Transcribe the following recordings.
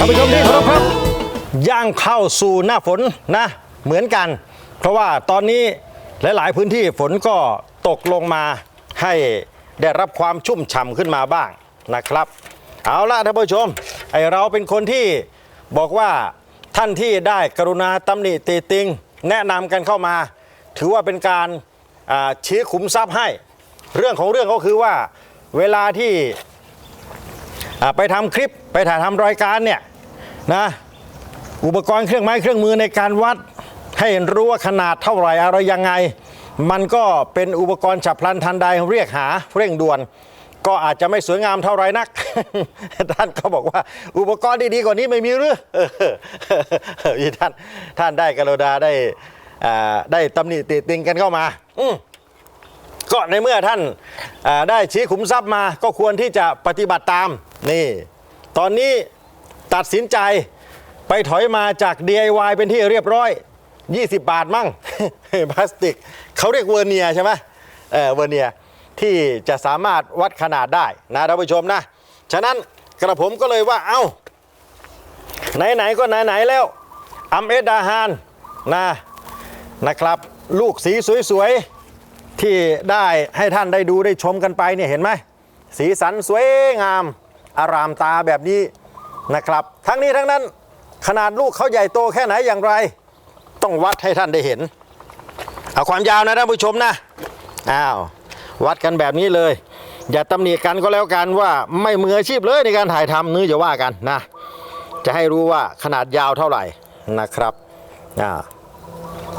ท่านผู้ชมที่เคารพครับ ย่างเข้าสู่หน้าฝนนะเหมือนกัน เพราะว่าตอนนี้หลาย ๆ พื้นที่ฝนก็ตกลงมาให้ได้รับความชุ่มฉ่ำขึ้นมาบ้างนะครับ เอาล่ะท่านผู้ชมไอเราเป็นคนที่บอกว่าท่านที่ได้กรุณาตำหนิติติง แนะนำกันเข้ามา ถือว่าเป็นการชี้ขุมทรัพย์ให้ เรื่องของเรื่องก็คือว่าเวลาที่ไปทำคลิปไปถ่ายทำรายการเนี่ย นะอุปกรณ์เครื่องไม้เครื่องมือในการวัด ให้รู้ว่าขนาดเท่าไหร่อะไรยังไง มันก็เป็นอุปกรณ์ฉับพลันทันใดเรียกหาเร่งด่วน ก็อาจจะไม่สวยงามเท่าไรนัก ท่านก็บอกว่า อุปกรณ์ดีๆกว่านี้ไม่มีหรือเออท่านท่านได้กรุณาได้ได้ตำหนิติติงกันเข้ามาอืก็ในเมื่อท่านได้ชี้ขุมทรัพย์มา ก็ควรที่จะปฏิบัติตาม นี่ ตอนนี้ ตัดสินใจไปถอยมาจาก DIY เป็นที่เรียบร้อย 20 บาทมั่ง พลาสติกเขาเรียกเวอร์เนียใช่ไหมเออเวอร์เนียที่จะสามารถวัดขนาดได้นะท่านผู้ชมนะ ฉะนั้นกระผมก็เลยว่าเอ้า ไหน ๆ ก็ไหน ๆ แล้วอัมเอดาฮานนะนะครับ ลูกสีสวย ๆ ที่ได้ให้ท่านได้ดูได้ชมกันไปเนี่ยเห็นไหมสีสันสวยงาม อารามตาแบบนี้ นะครับ ทั้งนี้ทั้งนั้นขนาดลูกเขาใหญ่โตแค่ไหนอย่างไร ต้องวัดให้ท่านได้เห็น เอาความยาวนะท่านผู้ชมนะอ้าววัดกันแบบนี้เลย อย่าตำหนิกันก็แล้วกันว่าไม่มืออาชีพเลยในการถ่ายทำนื้อจะว่ากันนะ จะให้รู้ว่าขนาดยาวเท่าไหร่นะครับอ่า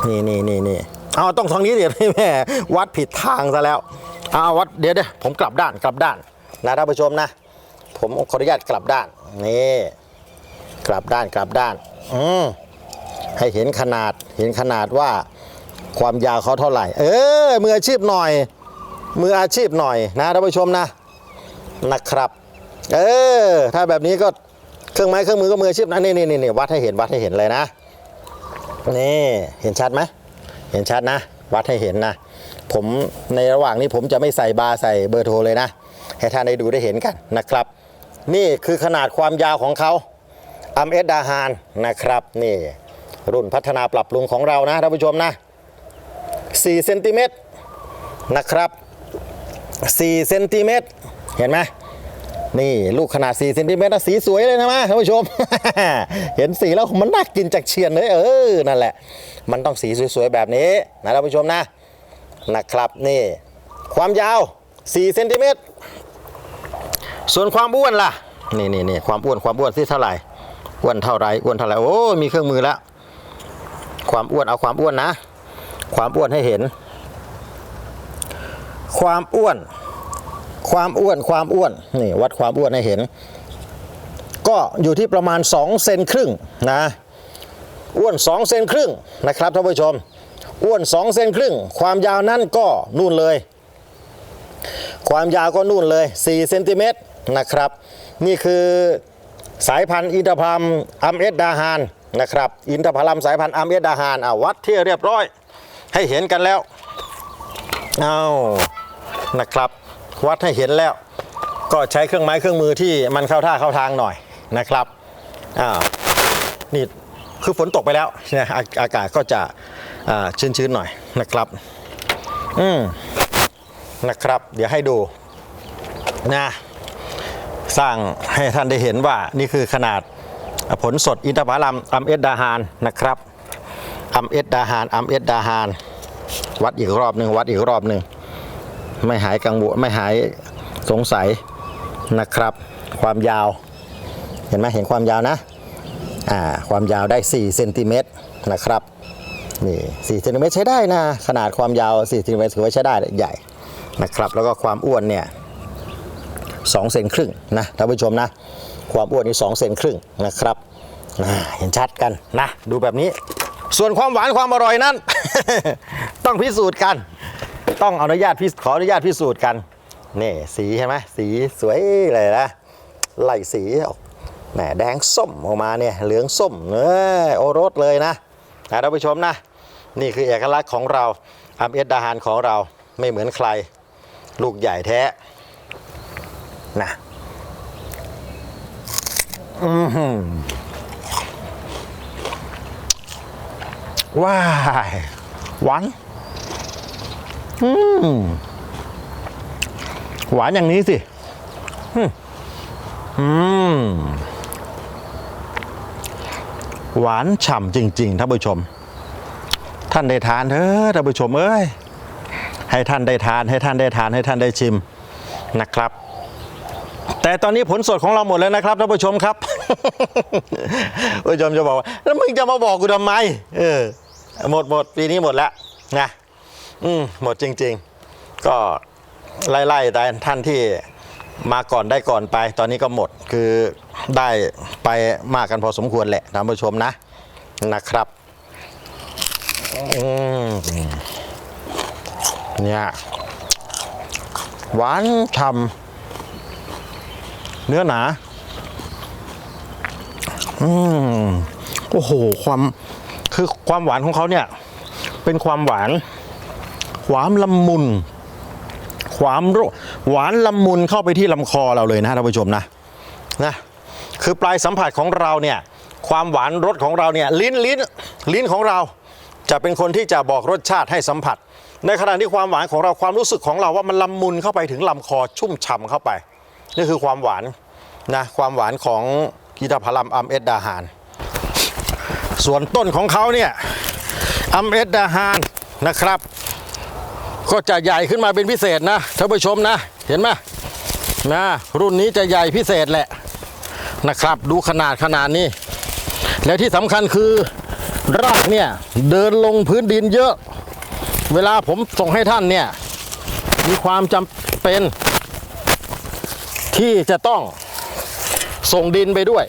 นี่นี่นี่นี่เอาต้องทางนี้เดี๋ยวแม่วัดผิดทางซะแล้วเอาวัดเดี๋ยวเดี๋ยวผมกลับด้านกลับด้านนะท่านผู้ชมนะ ผมขออนุญาตกลับด้านนี่กลับด้านกลับด้านอืมให้เห็นขนาดเห็นขนาดว่าความยาวเขาเท่าไหร่ เออมืออาชีพหน่อย มืออาชีพหน่อยนะท่านผู้ชมนะนะครับ เออถ้าแบบนี้ก็เครื่องไม้เครื่องมือก็มืออาชีพนะนี่นี่นี่วัดให้เห็นวัดให้เห็นเลยนะนี่เห็นชัดไหมเห็นชัดนะ วัดให้เห็นนะผมในระหว่างนี้ผมจะไม่ใส่บาร์ใส่เบอร์โทรเลยนะ ให้ท่านได้ดูได้เห็นกันนะครับ นี่คือขนาดความยาวของเขาอัมเอสดาฮานนะครับนี่รุ่นพัฒนาปรับปรุงของเรานะท่านผู้ชมนะ4เซนติเมตรนะครับ4เซนติเมตรเห็นไหมนี่ลูกขนาด4เซนติเมตรนะสีสวยเลยนะมาท่านผู้ชม เห็นสีแล้วมันน่ากินจากเชียนเลยเออนั่นแหละ มันต้องสีสวยๆแบบนี้นะท่านผู้ชมนะนะครับนี่ ความยาว4เซนติเมตร ส่วนความอ้วนล่ะนี่นี่นี่ความอ้วนความอ้วนที่เท่าไหร่อ้วนเท่าไรอ้วนเท่าไรโอ้มีเครื่องมือแล้วความอ้วนเอาความอ้วนนะ ความอ้วนให้เห็น ความอ้วน ความอ้วนความอ้วนนี่วัดความอ้วนให้เห็น ก็อยู่ที่ประมาณ2เซนครึ่งนะอ้วน2เซนครึ่งนะครับท่านผู้ชม อ้วน2เซนครึ่ง ความยาวนั้นก็นู่นเลย ความยาวก็นู่นเลย4เซนติเมตร นะครับ นี่คือสายพันธุ์อินทผลัมอัมเอสดาฮานนะครับ อินทผลัมสายพันธุ์อัมเอสดาฮานอะวัดที่เรียบร้อย ให้เห็นกันแล้วเอานะครับ วัดให้เห็นแล้ว ก็ใช้เครื่องไม้เครื่องมือที่มันเข้าท่าเข้าทางหน่อยนะครับอ้าวนี่คือฝนตกไปแล้วนะอาอากาศก็จะชื้นๆหน่อยนะครับ อืมนะครับ เดี๋ยวให้ดูนะ สร้างให้ท่านได้เห็นว่านี่คือขนาดผลสดอินทผลัมอัมเอสดาฮานนะครับอัมเอสดาฮานอัมเอสดาฮานวัดอีกรอบหนึ่งวัดอีกรอบหนึ่งไม่หายกังวลไม่หายสงสัยนะครับ ความยาว เห็นไหมเห็นความยาวนะอ่าความยาวได้4เซนติเมตรนะครับนี่4เซนติเมตรใช้ได้นะ ขนาดความยาว4เซนติเมตรถือว่าใช้ได้ใหญ่นะครับ แล้วก็ความอ้วนเนี่ย 2เซนครึ่งนะท่านผู้ชมนะ ความอ้วนนี่2เซนครึ่งนะครับอ่าเห็นชัดกันนะ ดูแบบนี้ ส่วนความหวานความอร่อยนั้น ต้องพิสูจน์กัน ต้องอนุญาตพิขออนุญาตพิสูจน์กันนี่สีใช่ไหมสีสวยเลยนะไล่สีออกแหมแดงส้มออกมาเนี่ยเหลืองส้มเออโอรสเลยนะนะท่านผู้ชมนะ นี่คือเอกลักษณ์ของเราอัมเอสดาฮานของเราไม่เหมือนใคร ลูกใหญ่แท้ นะอืมว้ายหวานอืมหวานอย่างนี้สิอืมอืม หวานฉ่ำจริง ๆท่านผู้ชม ท่านได้ทานเถอะท่านผู้ชมเอ้ย ให้ท่านได้ทานให้ท่านได้ทานให้ท่านได้ชิมนะครับ แต่ตอนนี้ผลสดของเราหมดแล้วนะครับท่านผู้ชมครับผู้ชมจะบอกว่าแล้วมึงจะมาบอกกูทำไมเออหมดหมดปีนี้หมดแล้วนะอืมหมดจริง ๆ ก็ไล่ๆแต่ท่านที่มาก่อนได้ก่อนไป ตอนนี้ก็หมดคือได้ไปมากกันพอสมควรแหละท่านผู้ชมนะนะครับเนี่ยหวานฉ่ำ เนื้อหนา อืมโอ้โห ความคือความหวานของเขาเนี่ย เป็นความหวาน ความละมุน ความรหวานละมุนเข้าไปที่ลำคอเราเลยนะท่านผู้ชมนะนะคือปลายสัมผัสของเราเนี่ย ความหวานรสของเราเนี่ย ลิ้นลิ้นลิ้นของเรา จะเป็นคนที่จะบอกรสชาติให้สัมผัส ในขณะที่ความหวานของเราความรู้สึกของเราว่ามันละมุนเข้าไปถึงลำคอชุ่มฉ่ำเข้าไป นี่คือความหวานนะความหวานของกีตาพารัมอัมเอสดาฮาน ส่วนต้นของเขาเนี่ยอัมเอสดาฮานนะครับ ก็จะใหญ่ขึ้นมาเป็นพิเศษนะท่านผู้ชมนะ เห็นไหมนะรุ่นนี้จะใหญ่พิเศษแหละนะครับ ดูขนาดขนาดนี้ และที่สำคัญคือรากเนี่ยเดินลงพื้นดินเยอะ เวลาผมส่งให้ท่านเนี่ยมีความจำเป็น ที่จะต้องส่งดินไปด้วย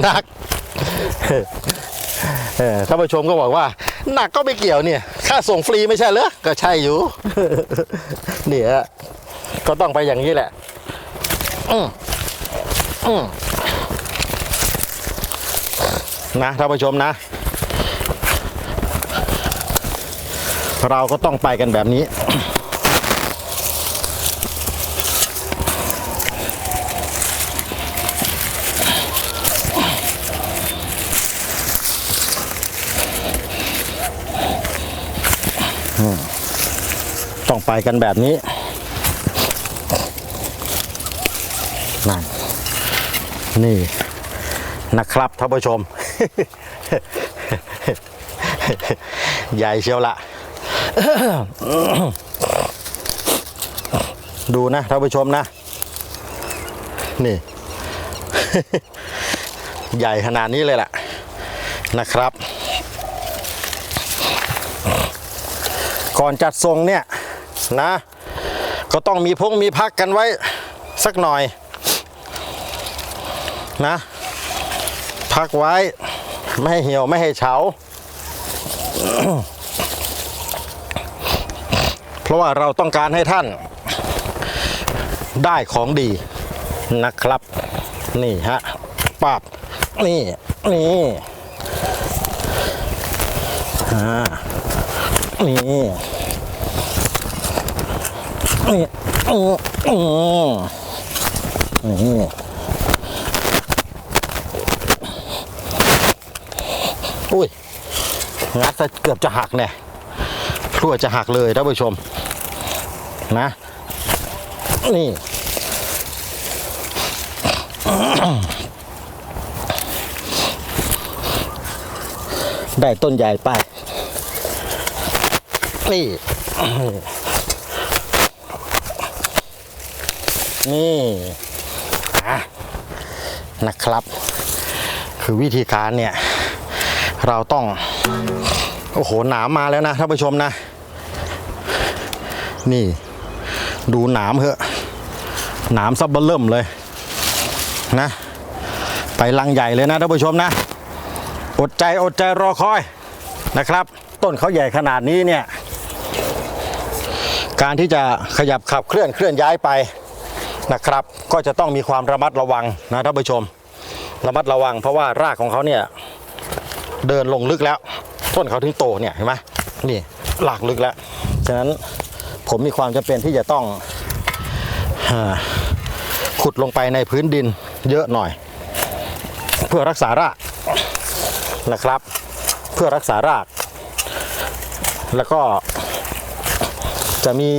หนักท่านผู้ชมก็บอกว่า หนักก็ไม่เกี่ยวเนี่ย ค่าส่งฟรีไม่ใช่เหรอก็ใช่อยู่ เนี่ยก็ต้องไปอย่างนี้แหละ อืมอืมนะท่านผู้ชมนะ เราก็ต้องไปกันแบบนี้ ไปกันแบบนี้นั่นนี่นะครับท่านผู้ชม ใหญ่เชียวละดูนะท่านผู้ชมนะ นี่ ใหญ่ขนาดนี้เลยแหละนะครับ ก่อนจัดทรงเนี่ย นะ ก็ต้องมีพงมีพักกันไว้สักหน่อยนะ พักไว้ ไม่ให้เหี่ยวไม่ให้เฉา เพราะว่าเราต้องการให้ท่าน ได้ของดีนะครับ นี่ฮะปาบนี่ นี่อ่านี่นี่อืมอืมนี่อุ้ยงัดซะเกือบจะหักเนี่ยพรั่วจะหักเลยท่านผู้ชม นะ นี่ได้ต้นใหญ่ไป นี่ นี่นะครับ คือวิธีการเนี่ย เราต้อง โอ้โห หนามมาแล้วนะท่านผู้ชมนะ นี่ ดูหนามเหอะ หนามซับเบลเริ่มเลยนะ ไปลังใหญ่เลยนะท่านผู้ชมนะ อดใจอดใจรอคอยนะครับ ต้นเขาใหญ่ขนาดนี้เนี่ย การที่จะขยับขับเคลื่อนเคลื่อนย้ายไป นะครับ ก็จะต้องมีความระมัดระวังนะท่านผู้ชม ระมัดระวัง เพราะว่ารากของเขาเนี่ยเดินลงลึกแล้ว ต้นเขาถึงโตเนี่ยเห็นไหมนี่หลากลึกแล้วฉะนั้นผมมีความจำเป็นที่จะต้องอขุดลงไปในพื้นดินเยอะหน่อย เพื่อรักษารากนะครับ เพื่อรักษาราก แล้วก็จะมี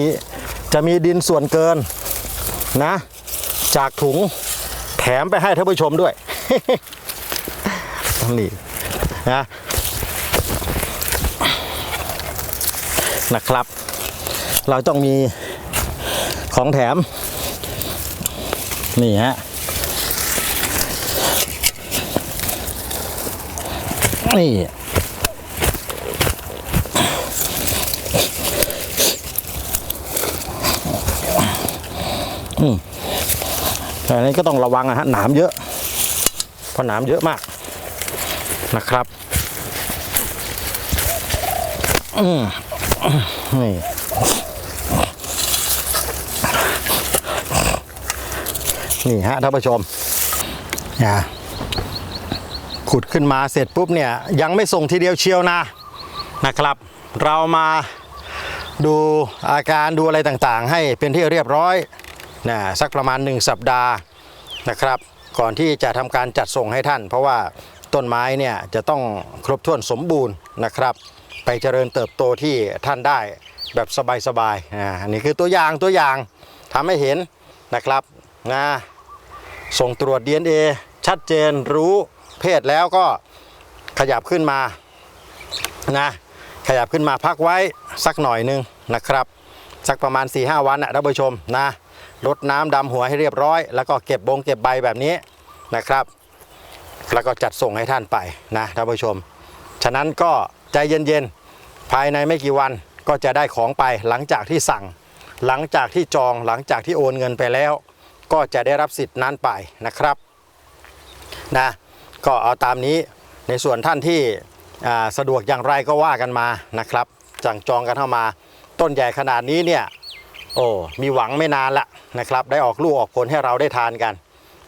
จะมีดินส่วนเกิน นะ จากถุงแถมไปให้ท่านผู้ชมด้วยนี่นะนะครับ เราต้องมีของแถม นี่ฮะนี่ แต่อันนี้ก็ต้องระวังนะฮะหนามเยอะ เพราะหนามเยอะมากนะครับอืมนี่นี่ฮะท่านผู้ชมนะขุดขึ้นมาเสร็จปุ๊บเนี่ยยังไม่ส่งทีเดียวเชียวนะนะครับ เรามาดูอาการดูอะไรต่างๆ ให้เป็นที่เรียบร้อย นะสักประมาณ 1 สัปดาห์นะครับ ก่อนที่จะทำการจัดส่งให้ท่าน เพราะว่าต้นไม้เนี่ยจะต้องครบถ้วนสมบูรณ์นะครับ ไปเจริญเติบโตที่ท่านได้แบบสบายๆอ่าอันนี้คือตัวอย่างตัวอย่างทำให้เห็นนะครับนะส่งตรวจ DNA ชัดเจนรู้เพศแล้วก็ขยับขึ้นมานะขยับขึ้นมาพักไว้สักหน่อยหนึงนะครับ สักประมาณ 4-5 วันนะท่านผู้ชมนะ รดน้ำดำหัวให้เรียบร้อย แล้วก็เก็บบงเก็บใบแบบนี้นะครับ แล้วก็จัดส่งให้ท่านไปนะท่านผู้ชม ฉะนั้นก็ใจเย็นๆ ภายในไม่กี่วันก็จะได้ของไปหลังจากที่สั่ง หลังจากที่จองหลังจากที่โอนเงินไปแล้ว ก็จะได้รับสิทธิ์นั้นไปนะครับนะก็เอาตามนี้ในส่วนท่านที่สะดวกอย่างไรก็ว่ากันมานะครับสั่งจองกันเข้ามาต้นใหญ่ขนาดนี้เนี่ย โอ้มีหวังไม่นานละนะครับ ได้ออกลูกออกผลให้เราได้ทานกัน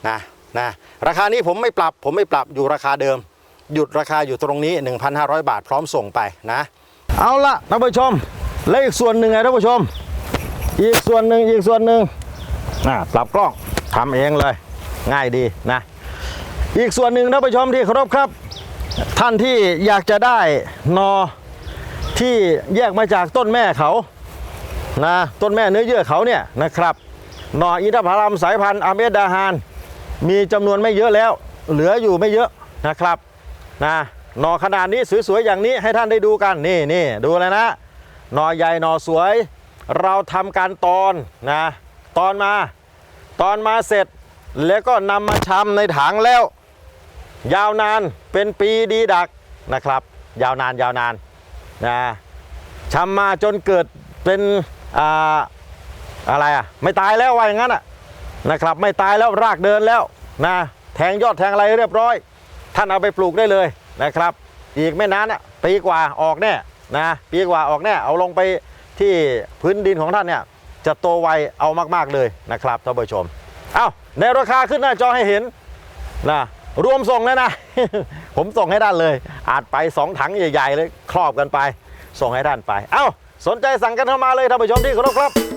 นะนะราคานี้ผมไม่ปรับผมไม่ปรับอยู่ราคาเดิม หยุดราคาอยู่ตรงนี้ 1,500 บาทพร้อมส่งไปนะ เอาละท่านผู้ชม และอีกส่วนหนึ่งไงท่านผู้ชม อีกส่วนหนึ่งอีกส่วนหนึ่งอะปรับกล้องทำเองเลย ง่ายดีนะ อีกส่วนหนึ่งท่านผู้ชมที่เคารพครับ ท่านที่อยากจะได้นอที่แยกมาจากต้นแม่เขา นะต้นแม่เนื้อเยื่อเขาเนี่ยนะครับหน่ออินทผลัมสายพันธุ์อาเมดดาฮานมีจำนวนไม่เยอะแล้ว เหลืออยู่ไม่เยอะนะครับนะหน่อขนาดนี้สวยๆอย่างนี้ให้ท่านได้ดูกันนี่นี่ดูเลยนะ หน่อใหญ่หน่อสวย เราทำการตอนนะตอนมา ตอนมาเสร็จแล้วก็นำมาชำในถังแล้ว ยาวนานเป็นปีดีดักนะครับ ยาวนานยาวนานนะชำมาจนเกิดเป็น อะไรอะไม่ตายแล้วว่าอย่างนั้นอะนะครับไม่ตายแล้วรากเดินแล้วนะแทงยอดแทงอะไรเรียบร้อย ท่านเอาไปปลูกได้เลยนะครับ อีกไม่นานอะปีกว่าออกแน่นะปีกว่าออกแน่เอาลงไปที่พื้นดินของท่านเนี่ยจะโตไวเอามากๆเลยนะครับท่านผู้ชมเอา้าในราคาขึ้นหน้าจอให้เห็นนะรวมส่งเลยนะ ผมส่งให้ด้านเลย อาจไป 2 ถังใหญ่ ๆ เลย ครอบกันไป ส่งให้ด้านไป เอา้า สนใจสั่งกันเข้ามาเลยท่านผู้ชมที่เคารพครับ